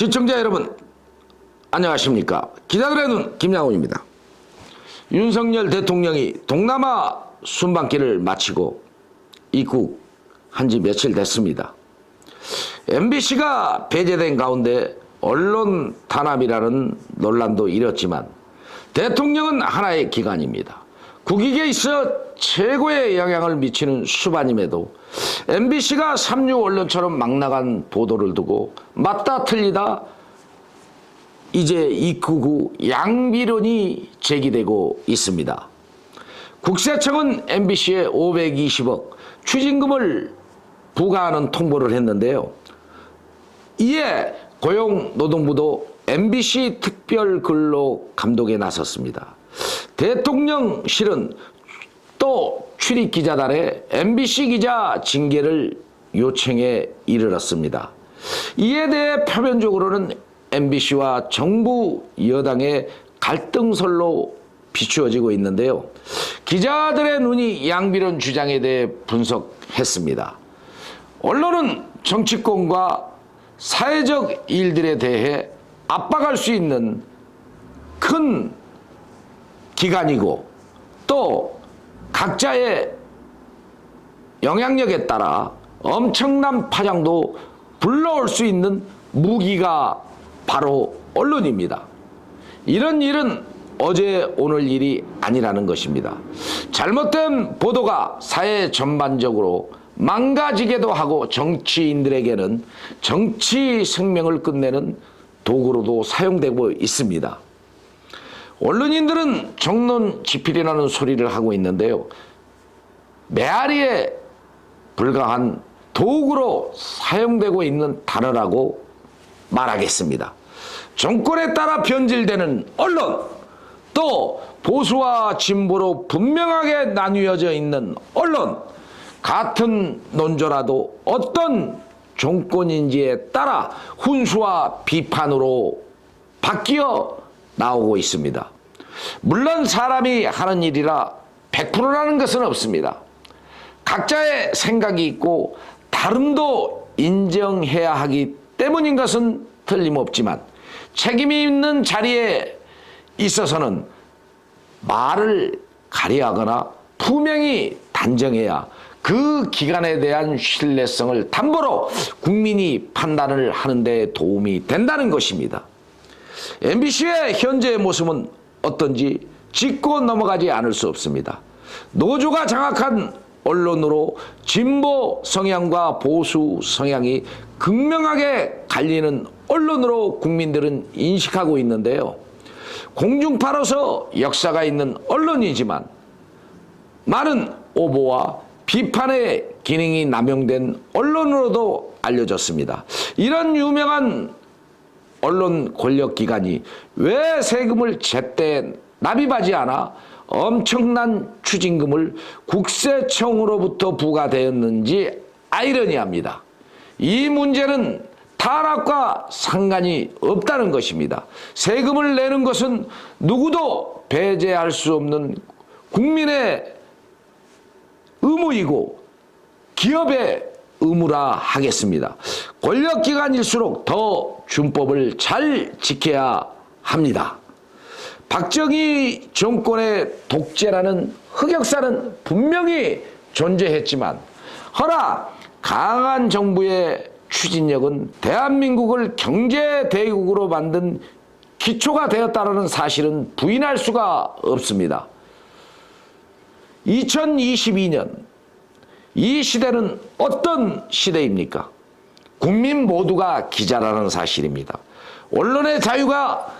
시청자 여러분 안녕하십니까? 기자들의 눈 김양훈입니다. 윤석열 대통령이 동남아 순방길을 마치고 입국 한 지 며칠 됐습니다. MBC가 배제된 가운데 언론 탄압이라는 논란도 일었지만 대통령은 하나의 기관입니다. 국익에 있어 최고의 영향을 미치는 수반임에도 MBC가 삼류 언론처럼 막 나간 보도를 두고 맞다 틀리다 이제 후 양비론이 제기되고 있습니다. 국세청은 MBC에 520억 추징금을 부과하는 통보를 했는데요. 이에 고용노동부도 MBC 특별 근로 감독에 나섰습니다. 대통령실은 또 출입 기자단에 MBC 기자 징계를 요청에 이르렀습니다. 이에 대해 표면적으로는 MBC와 정부 여당의 갈등설로 비추어지고 있는데요. 기자들의 눈이 양비론 주장에 대해 분석했습니다. 언론은 정치권과 사회적 일들에 대해 압박할 수 있는 큰 기관이고 또 각자의 영향력에 따라 엄청난 파장도 불러올 수 있는 무기가 바로 언론입니다. 이런 일은 어제 오늘 일이 아니라는 것입니다. 잘못된 보도가 사회 전반적으로 망가지게도 하고 정치인들에게는 정치 생명을 끝내는 도구로도 사용되고 있습니다. 언론인들은 정론 지필이라는 소리를 하고 있는데요. 메아리에 불과한 도구로 사용되고 있는 단어라고 말하겠습니다. 정권에 따라 변질되는 언론, 또 보수와 진보로 분명하게 나뉘어져 있는 언론, 같은 논조라도 어떤 정권인지에 따라 훈수와 비판으로 바뀌어 나오고 있습니다. 물론 사람이 하는 일이라 100%라는 것은 없습니다. 각자의 생각이 있고 다름도 인정해야 하기 때문인 것은 틀림없지만 책임이 있는 자리에 있어서는 말을 가리하거나 투명히 단정해야 그 기관에 대한 신뢰성을 담보로 국민이 판단을 하는 데 도움이 된다는 것입니다. MBC의 현재의 모습은 어떤지 짚고 넘어가지 않을 수 없습니다. 노조가 장악한 언론으로 진보 성향과 보수 성향이 극명하게 갈리는 언론으로 국민들은 인식하고 있는데요. 공중파로서 역사가 있는 언론이지만 많은 오보와 비판의 기능이 남용된 언론으로도 알려졌습니다. 이런 유명한 언론 권력기관이 왜 세금을 제때 납입하지 않아 엄청난 추징금을 국세청으로부터 부과되었는지 아이러니합니다. 이 문제는 타락과 상관이 없다는 것입니다. 세금을 내는 것은 누구도 배제할 수 없는 국민의 의무이고 기업의 의무라 하겠습니다. 권력기관일수록 더 준법을 잘 지켜야 합니다. 박정희 정권의 독재라는 흑역사는 분명히 존재했지만 허나 강한 정부의 추진력은 대한민국을 경제 대국으로 만든 기초가 되었다는 사실은 부인할 수가 없습니다. 2022년 이 시대는 어떤 시대입니까? 국민 모두가 기자라는 사실입니다. 언론의 자유가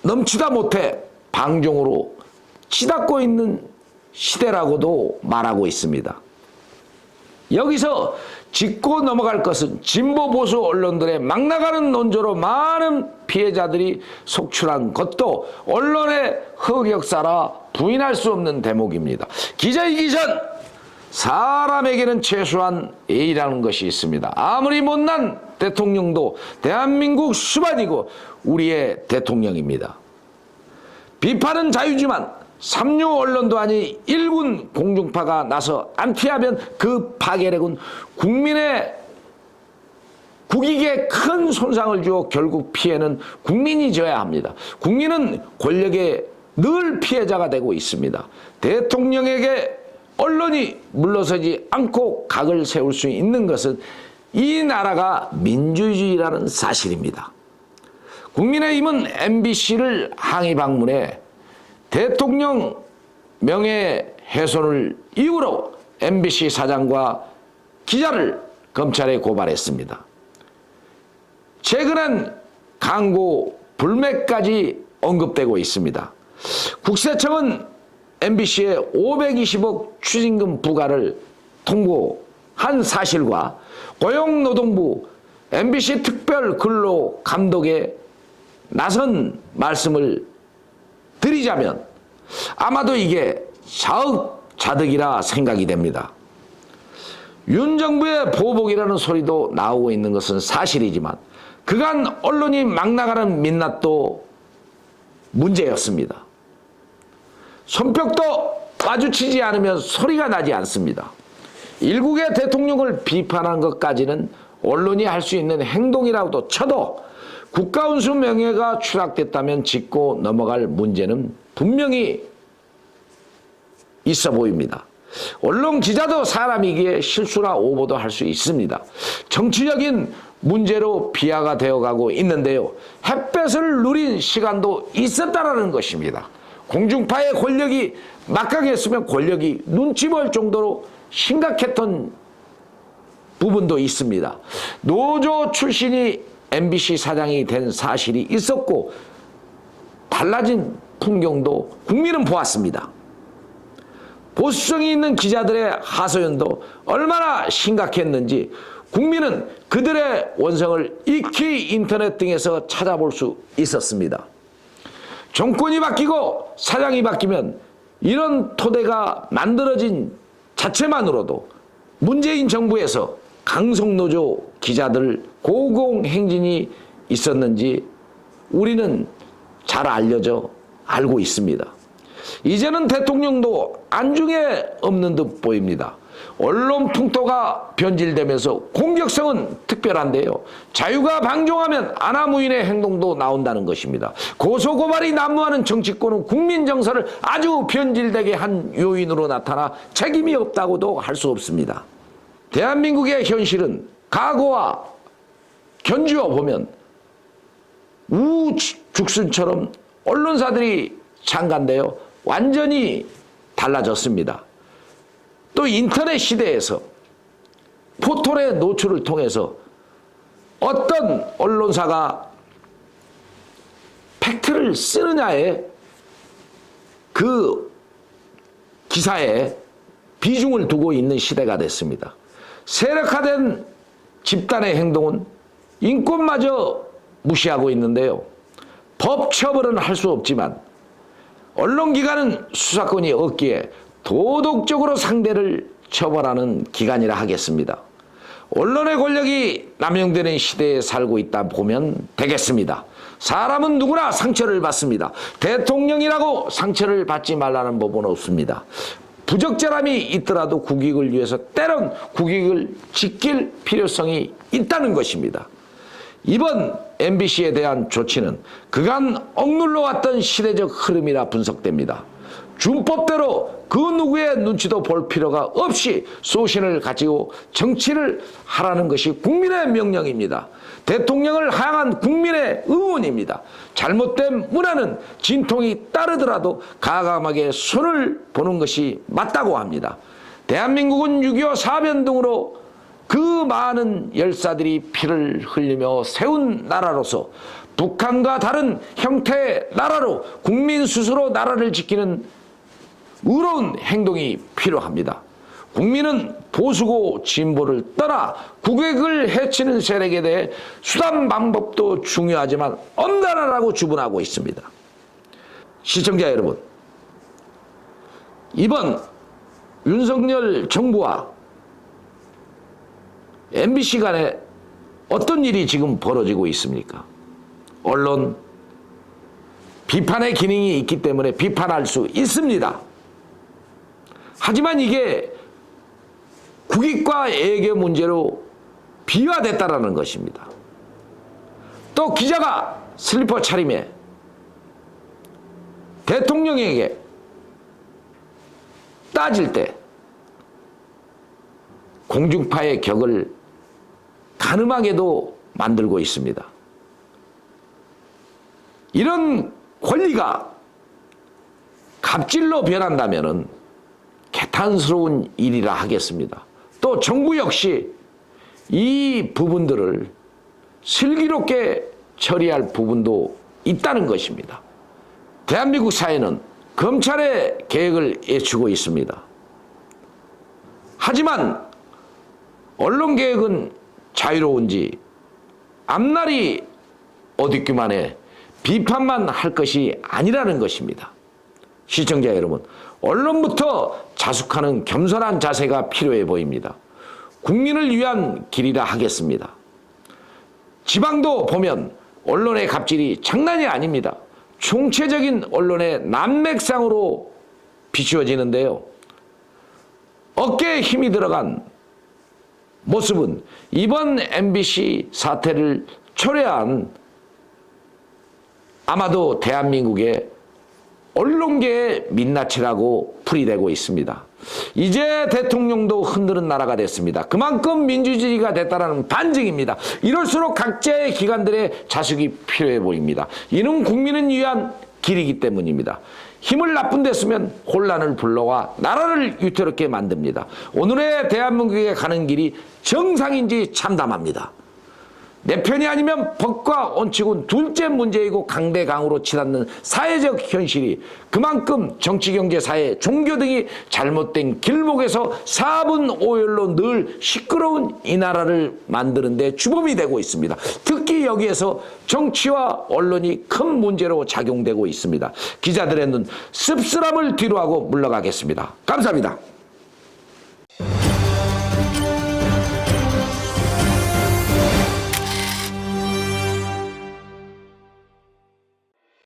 넘치다 못해 방종으로 치닫고 있는 시대라고도 말하고 있습니다. 여기서 짚고 넘어갈 것은 진보 보수 언론들의 막 나가는 논조로 많은 피해자들이 속출한 것도 언론의 흑역사라 부인할 수 없는 대목입니다. 기자이기 전 사람에게는 최소한 A라는 것이 있습니다. 아무리 못난 대통령도 대한민국 수반이고 우리의 대통령입니다. 비판은 자유지만 삼류 언론도 아니 일군 공중파가 나서 안피하면 그 파괴력은 국민의 국익에 큰 손상을 주어 결국 피해는 국민이 져야 합니다. 국민은 권력의 늘 피해자가 되고 있습니다. 대통령에게 언론이 물러서지 않고 각을 세울 수 있는 것은 이 나라가 민주주의라는 사실입니다. 국민의힘은 MBC를 항의 방문해 대통령 명예훼손을 이유로 MBC 사장과 기자를 검찰에 고발했습니다. 최근엔 광고 불매까지 언급되고 있습니다. 국세청은 MBC의 520억 추징금 부과를 통보한 사실과 고용노동부 MBC 특별 근로 감독에 나선 말씀을 드리자면 아마도 이게 자업자득이라 생각이 됩니다. 윤 정부의 보복이라는 소리도 나오고 있는 것은 사실이지만 그간 언론이 막 나가는 민낯도 문제였습니다. 손뼉도 마주치지 않으면 소리가 나지 않습니다. 일국의 대통령을 비판한 것까지는 언론이 할 수 있는 행동이라고도 쳐도 국가운수 명예가 추락됐다면 짚고 넘어갈 문제는 분명히 있어 보입니다. 언론 기자도 사람이기에 실수나 오보도 할 수 있습니다. 정치적인 문제로 비하가 되어가고 있는데요. 햇볕을 누린 시간도 있었다라는 것입니다. 공중파의 권력이 막강했으면 권력이 눈치 볼 정도로 심각했던 부분도 있습니다. 노조 출신이 MBC 사장이 된 사실이 있었고 달라진 풍경도 국민은 보았습니다. 보수성이 있는 기자들의 하소연도 얼마나 심각했는지 국민은 그들의 원성을 익히 인터넷 등에서 찾아볼 수 있었습니다. 정권이 바뀌고 사장이 바뀌면 이런 토대가 만들어진 자체만으로도 문재인 정부에서 강성노조 기자들 고공행진이 있었는지 우리는 잘 알려져 알고 있습니다. 이제는 대통령도 안중에 없는 듯 보입니다. 언론 풍토가 변질되면서 공격성은 특별한데요. 자유가 방종하면 아나무인의 행동도 나온다는 것입니다. 고소고발이 난무하는 정치권은 국민 정서를 아주 변질되게 한 요인으로 나타나 책임이 없다고도 할 수 없습니다. 대한민국의 현실은 과거와 견주어 보면 우죽순처럼 언론사들이 장간데요. 완전히 달라졌습니다. 또 인터넷 시대에서 포털의 노출을 통해서 어떤 언론사가 팩트를 쓰느냐에 그 기사에 비중을 두고 있는 시대가 됐습니다. 세력화된 집단의 행동은 인권마저 무시하고 있는데요. 법 처벌은 할 수 없지만 언론기관은 수사권이 없기에 도덕적으로 상대를 처벌하는 기관이라 하겠습니다. 언론의 권력이 남용되는 시대에 살고 있다 보면 되겠습니다. 사람은 누구나 상처를 받습니다. 대통령이라고 상처를 받지 말라는 법은 없습니다. 부적절함이 있더라도 국익을 위해서 때론 국익을 지킬 필요성이 있다는 것입니다. 이번 MBC에 대한 조치는 그간 억눌러 왔던 시대적 흐름이라 분석됩니다. 준법대로 그 누구의 눈치도 볼 필요가 없이 소신을 가지고 정치를 하라는 것이 국민의 명령입니다. 대통령을 향한 국민의 의원입니다. 잘못된 문화는 진통이 따르더라도 가감하게 손을 보는 것이 맞다고 합니다. 대한민국은 6.25 사변 등으로 그 많은 열사들이 피를 흘리며 세운 나라로서 북한과 다른 형태의 나라로 국민 스스로 나라를 지키는 의로운 행동이 필요합니다. 국민은 보수고 진보를 떠나 국익을 해치는 세력에 대해 수단 방법도 중요하지만 엄단하라고 주문하고 있습니다. 시청자 여러분, 이번 윤석열 정부와 MBC 간에 어떤 일이 지금 벌어지고 있습니까? 언론 비판의 기능이 있기 때문에 비판할 수 있습니다. 하지만 이게 국익과 애교 문제로 비화됐다라는 것입니다. 또 기자가 슬리퍼 차림에 대통령에게 따질 때 공중파의 격을 가늠하게도 만들고 있습니다. 이런 권리가 갑질로 변한다면은 개탄스러운 일이라 하겠습니다. 또 정부 역시 이 부분들을 슬기롭게 처리할 부분도 있다는 것입니다. 대한민국 사회는 검찰의 계획을 예추고 있습니다. 하지만 언론 개혁은 자유로운지 앞날이 어둡기만 해 비판만 할 것이 아니라는 것입니다. 시청자 여러분, 언론부터 자숙하는 겸손한 자세가 필요해 보입니다. 국민을 위한 길이라 하겠습니다. 지방도 보면 언론의 갑질이 장난이 아닙니다. 총체적인 언론의 난맥상으로 비추어지는데요. 어깨에 힘이 들어간 모습은 이번 MBC 사태를 초래한 아마도 대한민국의 언론계의 민낯이라고 풀이되고 있습니다. 이제 대통령도 흔드는 나라가 됐습니다. 그만큼 민주주의가 됐다는 반증입니다. 이럴수록 각자의 기관들의 자숙이 필요해 보입니다. 이는 국민을 위한 길이기 때문입니다. 힘을 나쁜 데 쓰면 혼란을 불러와 나라를 위태롭게 만듭니다. 오늘의 대한민국에 가는 길이 정상인지 참담합니다. 내 편이 아니면 법과 원칙은 둘째 문제이고 강대강으로 치닫는 사회적 현실이 그만큼 정치, 경제, 사회, 종교 등이 잘못된 길목에서 4분 오열로 늘 시끄러운 이 나라를 만드는 데 주범이 되고 있습니다. 특히 여기에서 정치와 언론이 큰 문제로 작용되고 있습니다. 기자들의 눈 씁쓸함을 뒤로하고 물러가겠습니다. 감사합니다.